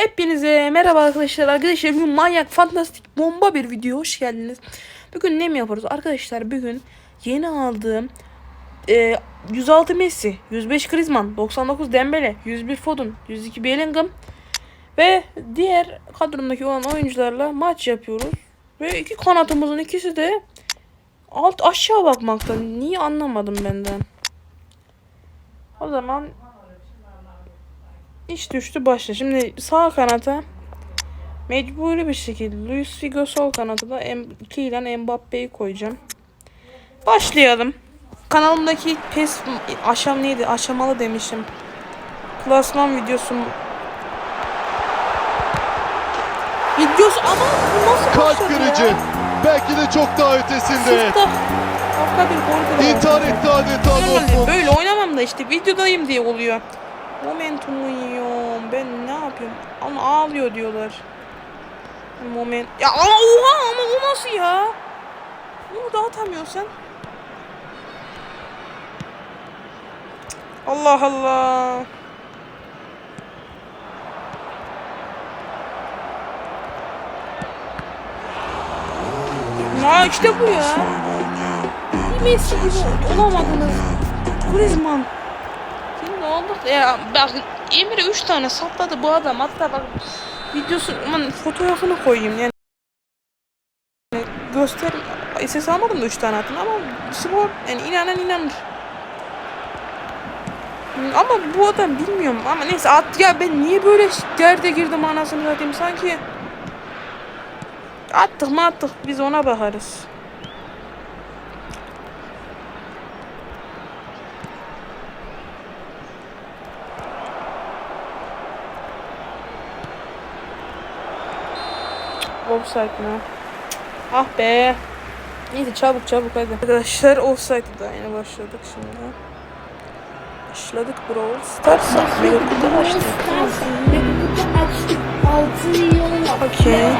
Hepinize merhaba arkadaşlar. Arkadaşlar bugün manyak, fantastik, bomba bir video. Hoş geldiniz. Bugün ne mi yapıyoruz? Arkadaşlar bugün yeni aldığım e, 106 Messi, 105 Griezmann, 99 Dembele, 101 Foden, 102 Bellingham ve diğer kadromdaki olan oyuncularla maç yapıyoruz. Ve iki kanatımızın ikisi de alt aşağı bakmakta. Niye anlamadım benden. O zaman İş düştü başla. Şimdi sağ kanata mecburi bir şekilde Luis Figo sol kanata da M2 ile Mbappe'yi koyacağım. Başlayalım. Kanalımdaki pes aşam neydi? Aşamalı demişim. Klasman videosu videosu ama bu nasıl Kalp kırıcı. ya? Belki de çok daha ötesinde. Sırtta hafta bir gol. İntihar etti adeta böyle oynamam da işte videodayım diye oluyor. Momentumu yiyorum. Ben ne yapıyorum? Ama ağlıyor diyorlar. Moment. Ya aa, oha ama o nasıl ya? Bunu da atamıyorsun. Allah Allah. Ya işte bu ya. Bir Messi gibi olamadınız. Griezmann. Oldu. Ya bak Emre 3 tane sapladı bu adam. Hatta bak videosu aman fotoğrafını koyayım yani. Göster. Ses almadım da 3 tane attım ama spor yani inanan inanır. Ama bu adam bilmiyorum ama neyse at ya ben niye böyle derde girdim anasını satayım sanki attık mı attık biz ona bakarız. Offside mi? Ah be. Neyse çabuk çabuk hadi. Arkadaşlar offside'da yine başladık şimdi. Başladık Brawl Stars. Mega kutu açtık. Altı yıl yap. Okey.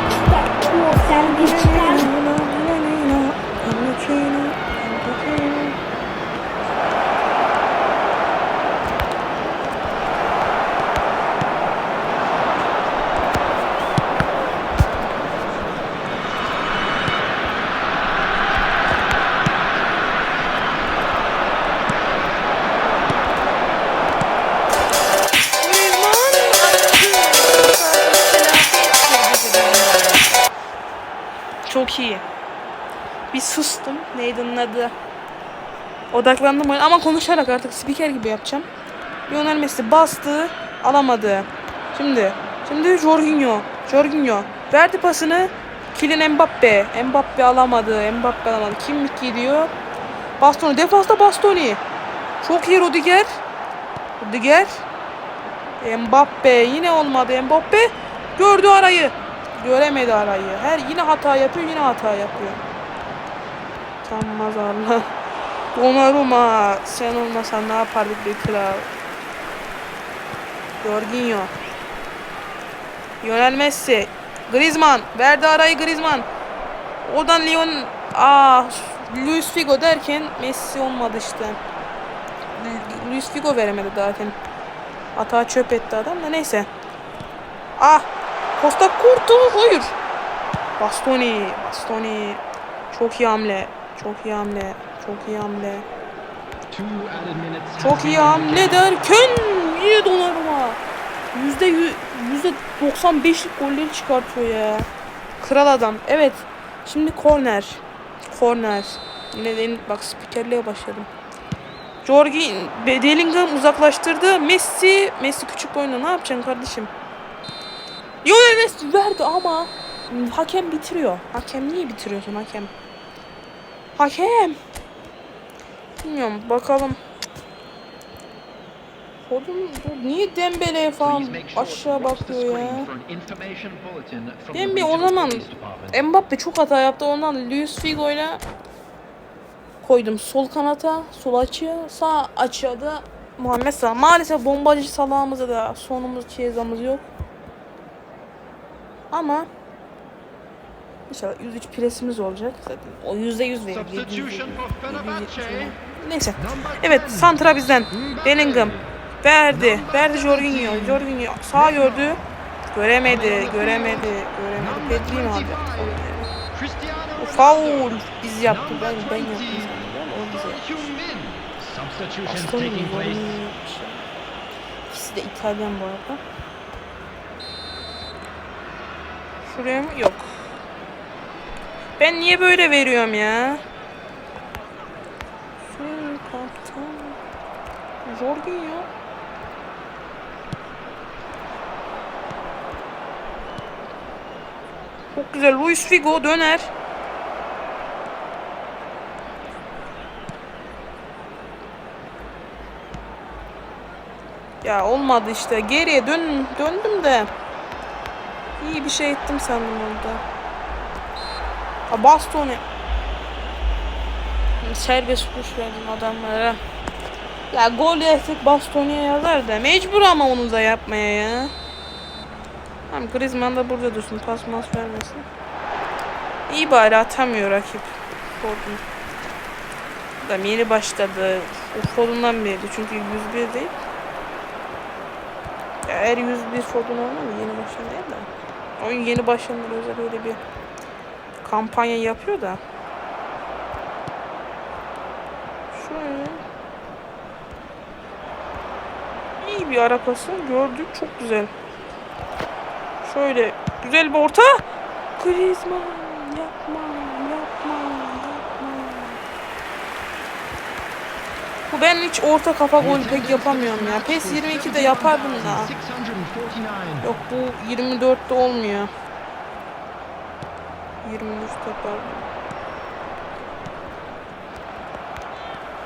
Çok iyi. Bir sustum. Neydi onun adı? Odaklandım ama konuşarak artık spiker gibi yapacağım. Lionel Messi bastı, alamadı. Şimdi, şimdi Jorginho. Jorginho verdi pasını. Kylian Mbappe. Mbappe alamadı. Mbappe alamadı. Kim gidiyor? Bastoni. Defansta Bastoni. Çok iyi Rudiger. Rudiger. Mbappe yine olmadı. Mbappe gördü arayı. Göremedi arayı. Her yine hata yapıyor, yine hata yapıyor. Utanmaz Allah. Donnarumma sen olmasan ne yapardık be kral. Jorginho. Lionel Messi. Griezmann. Verdi arayı Griezmann. Oradan Leon... Aa, Luis Figo derken Messi olmadı işte. Lu- Luis Figo veremedi zaten. Hata çöp etti adam da neyse. Ah! Costa Curto hayır. Bastoni, Bastoni. Çok iyi hamle. Çok iyi hamle. Çok iyi hamle. Çok iyi hamle derken yine Donnarumma. Yüzde yü- yüzde 95'lik golleri çıkartıyor ya. Kral adam. Evet. Şimdi korner. Korner. Yine de bak spikerliğe başladım. Jorgi Bellingham uzaklaştırdı. Messi, Messi küçük boyunda ne yapacaksın kardeşim? Lionel Messi verdi ama hakem bitiriyor. Hakem niye bitiriyorsun hakem? Hakem. Bilmiyorum bakalım. Oğlum niye Dembele'ye falan aşağı bakıyor ya? Dembe o zaman Mbappe çok hata yaptı ondan Luis Figo'yla koydum sol kanata, sol açıya, sağ açıya da Muhammed Salah. Maalesef bombacı salağımızda da sonumuz çeyizamız yok. Ama İnşallah 103 presimiz olacak. Zaten o yüzde yüz verir. Neyse. Evet Santra bizden. Bellingham. Verdi. Verdi Jorginho. Jorginho sağ gördü. Göremedi, göremedi, göremedi. Pedri'yi mi O faul. Biz yaptık. Ben, ben yaptım sanırım. O bize. İkisi de İtalyan bu arada. Şuraya mı? Yok. Ben niye böyle veriyorum ya? Şuraya kaptan. Jorgen ya. Çok güzel. Luis Figo döner. Ya olmadı işte. Geriye dön döndüm de. İyi bir şey ettim sandım orada. Ha bastonu. Serbest vuruş verdim adamlara. Ya gol yersek Bastonya yazar da mecbur ama onu da yapmaya ya. Tamam Griezmann da burada dursun pas mas vermesin. İyi bari atamıyor rakip. Gordon. Adam yeni başladı. O Foden'dan beri çünkü 101 değil. Ya Eğer 101 Ford'un olmadı yeni başlayan değil de. Oyun yeni başlayanlar özel öyle bir kampanya yapıyor da. Şöyle. İyi bir ara pası gördük çok güzel. Şöyle güzel bir orta. Griezmann yapma ben hiç orta kafa gol pek yapamıyorum ya. PES 22'de yapardım da. 649. Yok bu 24'te olmuyor. 23'te pardon.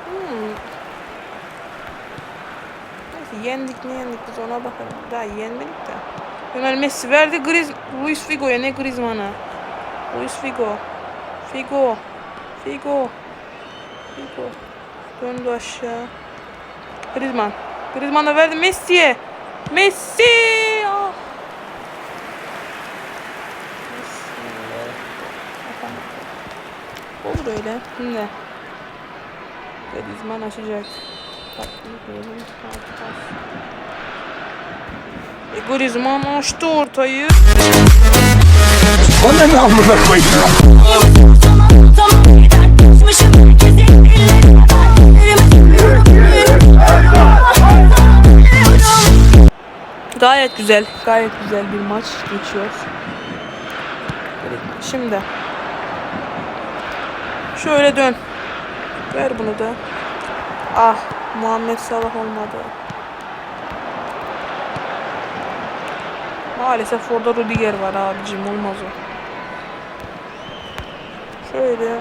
Hmm. Neyse yendik ne yendik biz ona bakalım. Daha yenmedik de. Lionel Messi verdi Griz Luis Figo'ya ne Griezmann'a. Luis Figo. Figo. Figo. Figo. Döndü aşağı. Griezmann. Griezmann'a verdi Messi'ye. Messi! Ah. Olur öyle. Şimdi. Griezmann açacak. E, Griezmann açtı ortayı. Gayet güzel. Gayet güzel bir maç geçiyor. Şimdi. Şöyle dön. Ver bunu da. Ah. Muhammed Salah olmadı. Maalesef orada Rudiger var abicim. Olmaz o. Şöyle.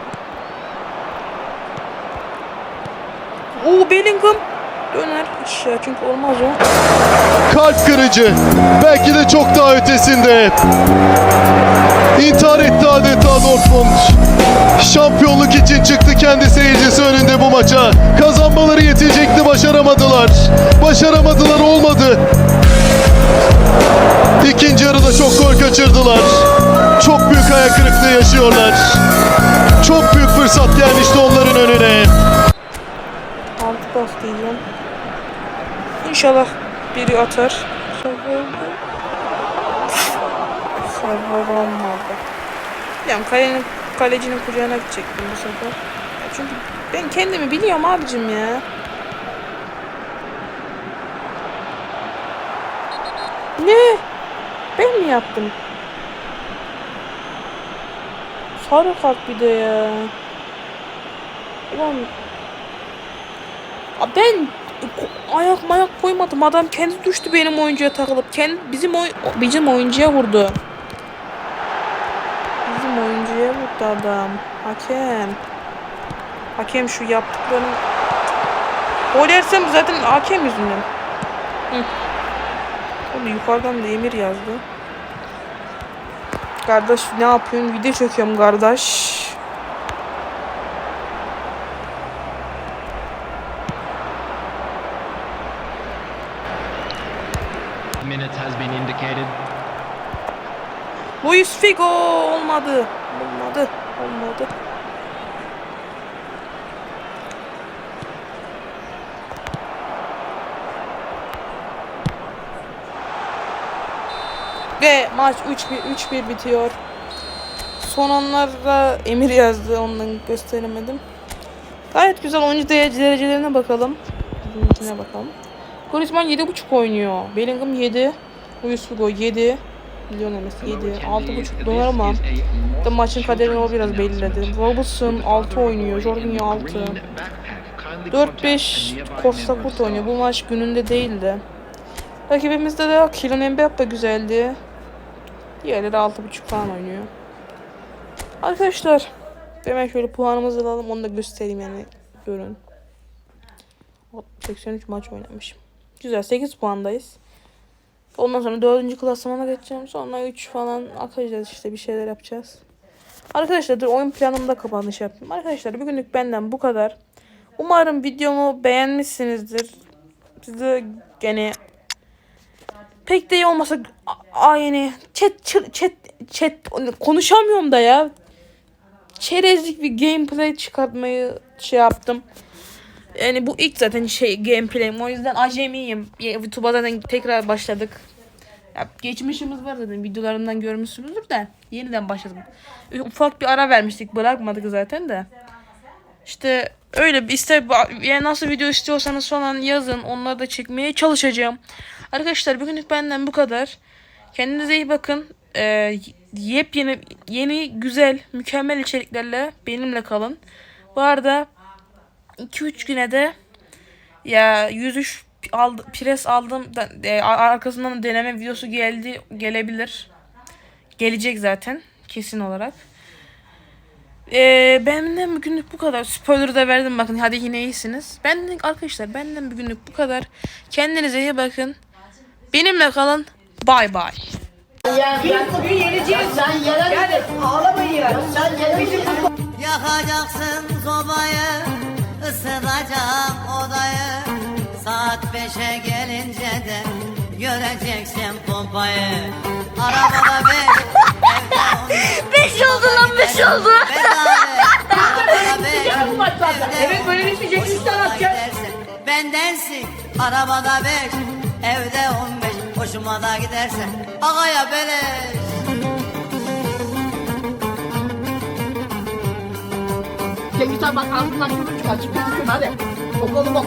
Oo Bellingham. Döner aşağı çünkü olmaz o. Kalp kırıcı. Belki de çok daha ötesinde. İntihar etti adeta Dortmund. Şampiyonluk için çıktı kendi seyircisi önünde bu maça. Kazanmaları yetecekti başaramadılar. Başaramadılar olmadı. İkinci yarıda çok gol kaçırdılar. Çok büyük ayak kırıklığı yaşıyorlar. Çok büyük fırsat gelmişti onların önüne. Diyeceğim. İnşallah biri atar. Server olmadı. Yani kalenin, kalecinin kucağına gidecektim bu sefer. Ya çünkü ben kendimi biliyorum abicim ya. Ne? Ben mi yaptım? Sarı kart bir de ya. Ulan Ben ayak mayak koymadım. Adam kendi düştü benim oyuncuya takılıp. Kendi bizim oy bizim oyuncuya vurdu. Bizim oyuncuya vurdu adam. Hakem. Hakem şu yaptıklarını Gol yersem zaten hakem yüzünden. Hı. Yukarıdan da Emir yazdı. Kardeş ne yapıyorsun? Video çekiyorum kardeş. Minute has been indicated. Luis Figo olmadı. Olmadı. Olmadı. Ve maç 3-1 3-1 bitiyor. Son anlarda Emir yazdı ondan gösteremedim. Gayet güzel oyuncu derece- derecelerine bakalım. Bizimkine bakalım. Griezmann 7.5 oynuyor. Bellingham 7. Luis Figo 7. Lionel Messi 7. 6.5 dolar ama da maçın kaderini o biraz belirledi. Robertson 6 oynuyor. Jorginho 6. 4-5 Costa Kurt oynuyor. Bu maç gününde değildi. Rakibimizde de Kylian Mbappe güzeldi. Diğerleri 6.5 falan oynuyor. Arkadaşlar hemen şöyle puanımızı alalım onu da göstereyim yani görün. 83 maç oynamışım. Güzel 8 puandayız. Ondan sonra 4. klasmana geçeceğim. Sonra 3 falan atacağız işte bir şeyler yapacağız. Arkadaşlar dur oyun planımda kapanış yaptım. Arkadaşlar bugünlük benden bu kadar. Umarım videomu beğenmişsinizdir. Size gene pek de iyi olmasa a yani chat chat chat, chat konuşamıyorum da ya. Çerezlik bir gameplay çıkartmayı şey yaptım. Yani bu ilk zaten şey gameplay'im. O yüzden acemiyim. YouTube'a zaten tekrar başladık. Ya, geçmişimiz var zaten videolarından görmüşsünüzdür de yeniden başladım. Ufak bir ara vermiştik bırakmadık zaten de. İşte öyle bir iste yani nasıl video istiyorsanız falan yazın. Onları da çekmeye çalışacağım. Arkadaşlar bugünlük benden bu kadar. Kendinize iyi bakın. Ee, yepyeni yeni güzel mükemmel içeriklerle benimle kalın. Bu arada 2-3 güne de ya 103 aldı, pres aldım da, e, arkasından deneme videosu geldi gelebilir. Gelecek zaten kesin olarak. Ee, benden bugünlük bu kadar. Spoiler da verdim bakın hadi yine iyisiniz. Benden arkadaşlar benden bugünlük bu kadar. Kendinize iyi bakın. Benimle kalın. Bye bye. Yakacaksın sobayı, ısıtacak odayı. Saat beşe gelince de göreceksin pompayı. Arabada on beş. Oldu lan beş oldu. Evet böyle düşmeyeceksin sen Bendensin, arabada beş, evde on beş. Hoşuma da gidersen, ağaya beleş. できたばかんなにくるかちくるまで心も